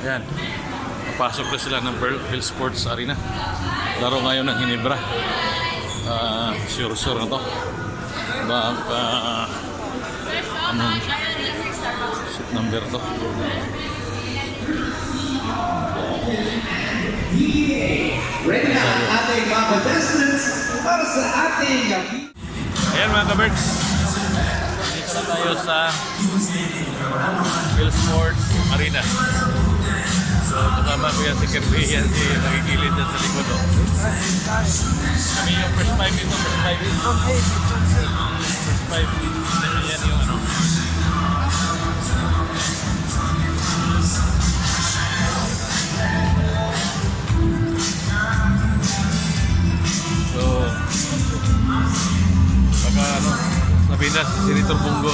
Ayan. Papasok na sila ng Pearl Hill Sports Arena. Laro ngayon ng Hinebra. Ah, sure sure na to. Baka anong seat number to? Ready na ating mga contestants para sa ating Ayan mga ka-Berks. Dito na tayo sa Hill Sports Arena. So kasama ko yan si Kirby, yan si nakikilid dyan sa likod. Oh. Kami yung first five dito, first five. First five. Yan yung ano. pindah ke sini terpunggu